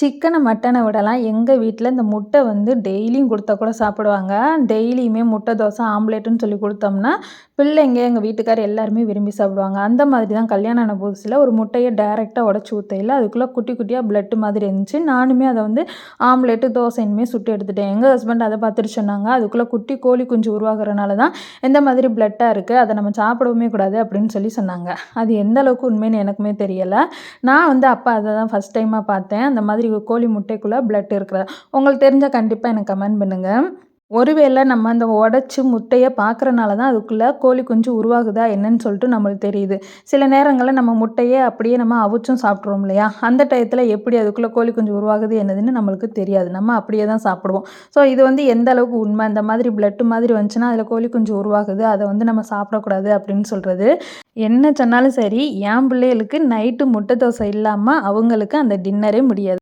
சிக்கனை மட்டனை விடலாம். எங்கள் வீட்டில் இந்த முட்டை வந்து டெய்லியும் கொடுத்தா கூட சாப்பிடுவாங்க. டெய்லியுமே முட்டை தோசை ஆம்லேட்டுன்னு சொல்லி கொடுத்தோம்னா பிள்ளைங்க எங்கள் வீட்டுக்கார் எல்லாருமே விரும்பி சாப்பிடுவாங்க. அந்த மாதிரி தான் கல்யாணம் ஆன புதுசில் ஒரு முட்டையை டேரெக்டாக உடச்சி ஊற்றையில் அதுக்குள்ளே குட்டி குட்டியாக பிளட்டு மாதிரி இருந்துச்சு. நானுமே அதை வந்து ஆம்லேட்டு தோசைன்னுமே சுட்டு எடுத்துட்டேன். எங்கள் ஹஸ்பண்ட் அதை பார்த்துட்டு சொன்னாங்க. அதுக்குள்ளே குட்டி கோழி குஞ்சு உருவாகிறனால தான் எந்த மாதிரி பிளட்டாக இருக்குது அதை நம்ம சாப்பிடவுமே கூடாது அப்படின்னு சொல்லி சொன்னாங்க. அது எந்த அளவுக்கு உண்மைன்னு எனக்குமே தெரியலை. நான் வந்து அப்போ அதை தான் ஃபஸ்ட் டைமாக பார்த்தேன். அந்த மாதிரி கோழி முட்டைக்குள்ளே பிளட் இருக்கிற உங்களுக்கு தெரிஞ்சால் கண்டிப்பாக எனக்கு கமெண்ட் பண்ணுங்கள் ஒருவேளை நம்ம அந்த உடச்சி முட்டையை பார்க்குறனால தான் அதுக்குள்ளே கோழி குஞ்சு உருவாகுதா என்னன்னு சொல்லிட்டு நம்மளுக்கு தெரியுது. சில நேரங்களில் நம்ம முட்டையை அப்படியே நம்ம அவிச்சும் சாப்பிட்றோம் இல்லையா? அந்த டயத்தில் எப்படி அதுக்குள்ளே கோழி குஞ்சு உருவாகுது என்னதுன்னு நம்மளுக்கு தெரியாது. நம்ம அப்படியே தான் சாப்பிடுவோம். ஸோ இது வந்து எந்த அளவுக்கு உண்மை? இந்த மாதிரி பிளட்டு மாதிரி வந்துச்சுன்னா அதில் கோழி குஞ்சு உருவாகுது. அதை வந்து நம்ம சாப்பிடக்கூடாது அப்படின்னு சொல்கிறது என்ன சொன்னாலும் சரி என் பிள்ளைகளுக்கு நைட்டு முட்டை தோசை இல்லாமல் அவங்களுக்கு அந்த டின்னரே முடியாது.